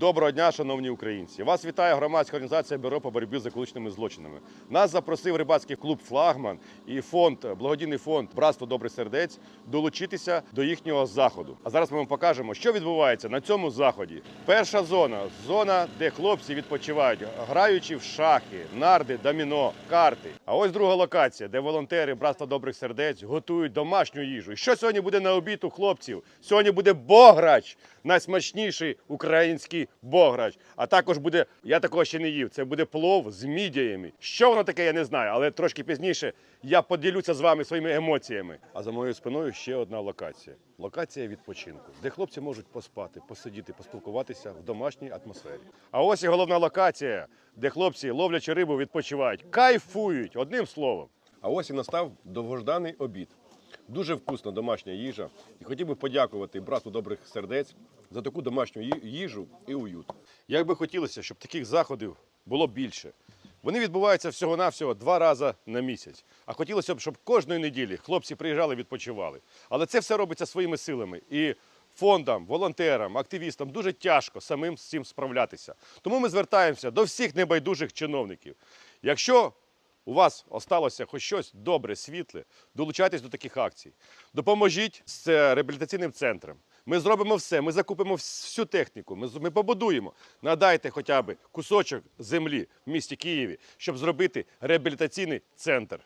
Доброго дня, шановні українці! Вас вітає громадська організація Бюро по боротьбі з екологічними злочинами. Нас запросив рибацький клуб Флагман і фонд, благодійний фонд Братство добрих сердець долучитися до їхнього заходу. А зараз ми вам покажемо, що відбувається на цьому заході. Перша зона зона, де хлопці відпочивають, граючи в шахи, нарди, доміно, карти. А ось друга локація, де волонтери Братства добрих сердець готують домашню їжу. І що сьогодні буде на обід у хлопців? Сьогодні буде бограч, найсмачніший український бограч. А також буде, я такого ще не їв. Це буде плов з мідіями. Що воно таке, я не знаю, але трошки пізніше я поділюся з вами своїми емоціями. А за моєю спиною ще одна локація. Локація відпочинку, де хлопці можуть поспати, посидіти, поспілкуватися в домашній атмосфері. А ось і головна локація, де хлопці, ловлячи рибу, відпочивають, кайфують, одним словом. А ось і настав довгожданий обід. Дуже вкусна домашня їжа. І хотів би подякувати брату добрих сердець за таку домашню їжу і уют. Як би хотілося, щоб таких заходів було більше. Вони відбуваються всього-навсього два рази на місяць. А хотілося б, щоб кожної неділі хлопці приїжджали, відпочивали. Але це все робиться своїми силами. І фондам, волонтерам, активістам дуже тяжко самим з цим справлятися. Тому ми звертаємося до всіх небайдужих чиновників. Якщо у вас осталося хоч щось добре, світле, долучайтесь до таких акцій. Допоможіть з е, реабілітаційним центром. Ми зробимо все, ми закупимо всю техніку, ми, ми побудуємо. Надайте хоча б кусочок землі в місті Києві, щоб зробити реабілітаційний центр.